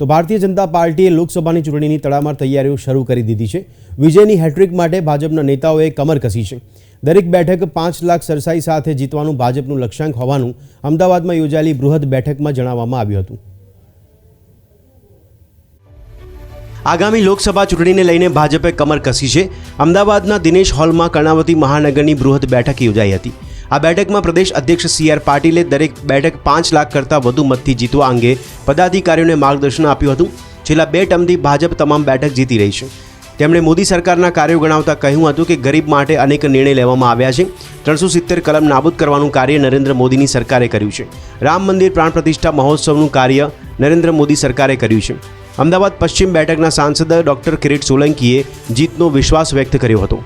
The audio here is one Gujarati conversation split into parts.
તો ભારતીય જનતા પાર્ટીએ લોકસભાની ચૂંટણીની તડામાર તૈયારીઓ શરૂ કરી દીધી છે. વિજયની હેટ્રિક માટે ભાજપના નેતાઓએ કમર કસી છે. દરેક બેઠક પાંચ લાખ સરસાઈ સાથે જીતવાનું ભાજપનું લક્ષ્યાંક હોવાનું અમદાવાદમાં યોજાયેલી બૃહદ બેઠકમાં જણાવવામાં આવ્યું હતું. આગામી લોકસભા ચૂંટણીને લઈને ભાજપે કમર કસી છે. અમદાવાદના દિનેશ હોલમાં કર્ણાવતી મહાનગરની બૃહદ બેઠક યોજાઈ હતી. આ બેઠકમાં પ્રદેશ અધ્યક્ષ સી આર પાટીલે દરેક બેઠક પાંચ લાખ કરતાં વધુ મતથી જીતવા અંગે પદાધિકારીઓને માર્ગદર્શન આપ્યું હતું. છેલ્લા બે ટર્મથી ભાજપ તમામ બેઠક જીતી રહી છે. તેમણે મોદી સરકારના કાર્યો ગણાવતા કહ્યું હતું કે ગરીબ માટે અનેક નિર્ણય લેવામાં આવ્યા છે. ત્રણસો સિત્તેર કલમ નાબૂદ કરવાનું કાર્ય નરેન્દ્ર મોદીની સરકારે કર્યું છે. રામ મંદિર પ્રાણ પ્રતિષ્ઠા મહોત્સવનું કાર્ય નરેન્દ્ર મોદી સરકારે કર્યું છે. અમદાવાદ પશ્ચિમ બેઠકના સાંસદ ડોક્ટર કિરીટ સોલંકીએ જીતનો વિશ્વાસ વ્યક્ત કર્યો હતો.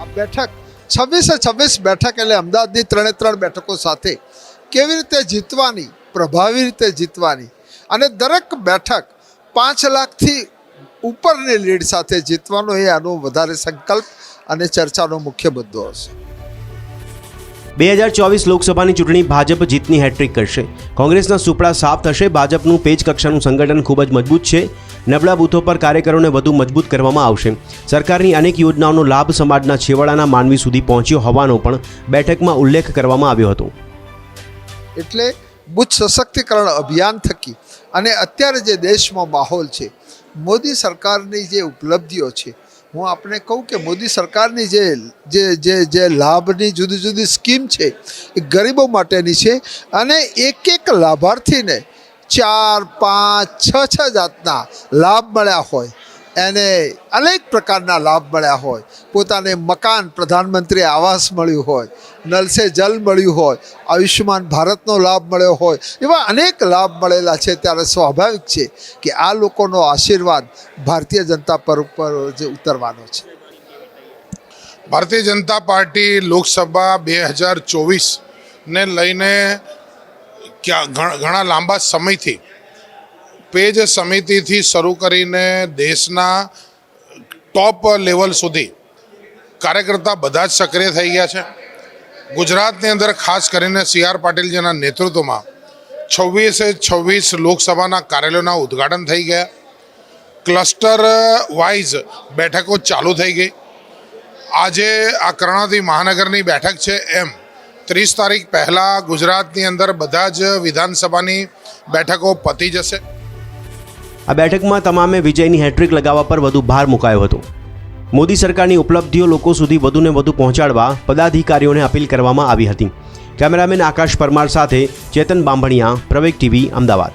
આ બેઠક છવ્વીસે છવ્વીસ બેઠક એટલે અમદાવાદની ત્રણે ત્રણ બેઠકો સાથે કેવી રીતે જીતવાની, પ્રભાવી રીતે જીતવાની અને દરેક બેઠક પાંચ લાખથી ઉપરની લીડ સાથે જીતવાનો એ આનો વધારે સંકલ્પ અને ચર્ચાનો મુખ્ય મુદ્દો હશે. બે હજાર ચોવીસ લોકસભાની ચૂંટણી ભાજપ જીતની હેટ્રિક કરશે. કોંગ્રેસના સુપડા સાફ થશે, ભાજપનું પેજ કક્ષાનું સંગઠન ખૂબ જ મજબૂત છે. નબળા બૂથો પર કાર્યકરોને વધુ મજબૂત કરવામાં આવશે. સરકારની અનેક યોજનાઓનો લાભ સમાજના છેવાડાના માનવી સુધી પહોંચ્યો હોવાનો પણ બેઠકમાં ઉલ્લેખ કરવામાં આવ્યો હતો. એટલે બુથ સશક્તિકરણ અભિયાન થકી અને અત્યારે જે દેશમાં માહોલ છે, મોદી સરકારની જે ઉપલબ્ધિઓ છે, હું આપને કહું કે મોદી સરકારની જે જે જે જે લાભની જુદી જુદી સ્કીમ છે, એ ગરીબો માટેની છે અને એક એક લાભાર્થીને ચાર, પાંચ, છ છ જાતના લાભ મળ્યા હોય. એને અનેક પ્રકારના લાભ મળ્યા હોય. પોતાને મકાન પ્રધાનમંત્રી આવાસ મળ્યું હોય નલ સે જલ મળ્યું હોય, આયુષ્યમાન ભારતનો લાભ મળ્યો હોય, એવા અનેક લાભ મળેલા છે. ત્યારે સ્વાભાવિક છે કે આ લોકોનો આશીર્વાદ ભારતીય જનતા પર ઉપર જે ઉતરવાનો છે. ભારતીય જનતા પાર્ટી લોકસભા બે હજાર ચોવીસને લઈને ક્યાં ઘણ- લાંબા સમયથી પેજ સમિતિથી શરૂ કરીને દેશના ટોપ લેવલ સુધી કાર્યકર્તા બધા જ સક્રિય થઈ ગયા છે. ગુજરાતની અંદર ખાસ કરીને સી આર પાટીલજીના નેતૃત્વમાં છવ્વીસે છવ્વીસ લોકસભાના કાર્યાલયોના ઉદ્ઘાટન થઈ ગયા. ક્લસ્ટર વાઇઝ બેઠકો ચાલુ થઈ ગઈ. આજે આ કર્ણાવતી મહાનગરની બેઠક છે એમ ત્રીસ તારીખ પહેલાં ગુજરાતની અંદર બધા જ વિધાનસભાની બેઠકો પતી જશે. આ બેઠકમાં તમામે વિજયની હેટ્રિક લગાવવા પર વધુ ભાર મુકાયો હતો. મોદી સરકારની ઉપલબ્ધિઓ લોકો સુધી વધુને વધુ પહોંચાડવા પદાધિકારીઓને અપીલ કરવામાં આવી હતી. કેમેરામેન આકાશ પરમાર સાથે ચેતન બાંભણિયા, પ્રવેગ ટીવી, અમદાવાદ.